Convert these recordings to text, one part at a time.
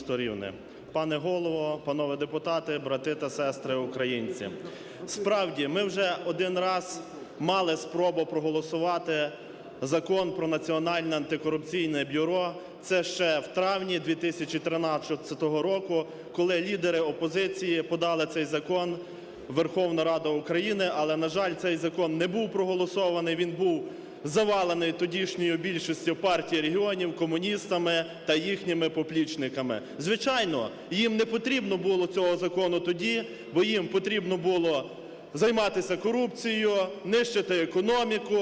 двосторонне. Пане голово, панове депутати, брати та сестри українці. Справді, ми вже один раз мали спробу проголосувати Закон про Національне антикорупційне бюро. Це ще в травні 2013 року, коли лідери опозиції подали цей закон в Верховну Раду України. Але, на жаль, цей закон не був проголосований, він був завалений тодішньою більшістю партії регіонів, комуністами та їхніми поплічниками. Звичайно, їм не потрібно було цього закону тоді, бо їм потрібно було займатися корупцією, нищити економіку,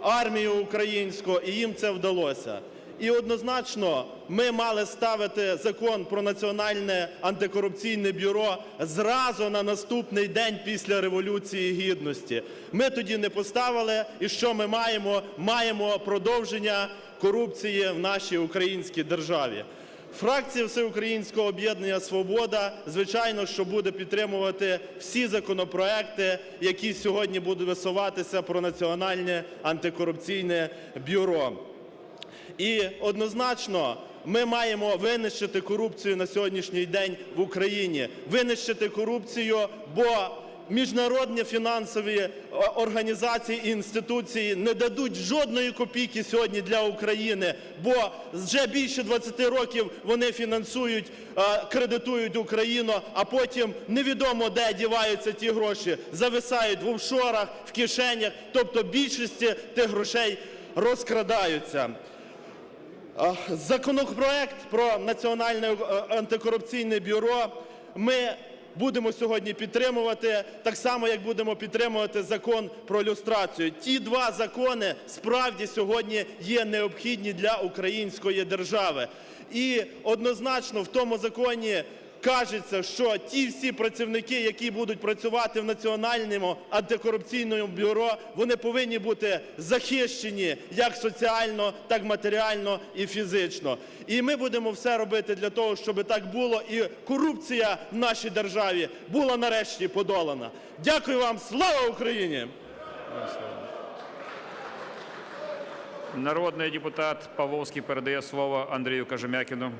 армію українську, і їм це вдалося. І однозначно ми мали ставити Закон про Національне антикорупційне бюро зразу на наступний день після Революції Гідності. Ми тоді не поставили, і що ми маємо? Маємо продовження корупції в нашій українській державі. Фракція Всеукраїнського об'єднання Свобода, звичайно, що буде підтримувати всі законопроекти, які сьогодні будуть висуватися про Національне антикорупційне бюро. І однозначно ми маємо винищити корупцію на сьогоднішній день в Україні, винищити корупцію, бо міжнародні фінансові організації і інституції не дадуть жодної копійки сьогодні для України, бо вже більше 20 років вони фінансують, е, кредитують Україну, а потім невідомо де діваються ті гроші, зависають в офшорах, в кишенях, тобто більшості тих грошей розкрадаються. Законопроект про Національне е, антикорупційне бюро ми будемо сьогодні підтримувати, так само, як будемо підтримувати Закон про люстрацію. Ті два закони справді сьогодні є необхідні для української держави. І однозначно в тому законі кажеться, що ті всі працівники, які будуть працювати в Національному антикорупційному бюро, вони повинні бути захищені як соціально, так матеріально і фізично. І ми будемо все робити для того, щоб так було, і корупція в нашій державі була нарешті подолана. Дякую вам, слава Україні! Народний депутат Павловський передає слово Андрію Кажемякіну.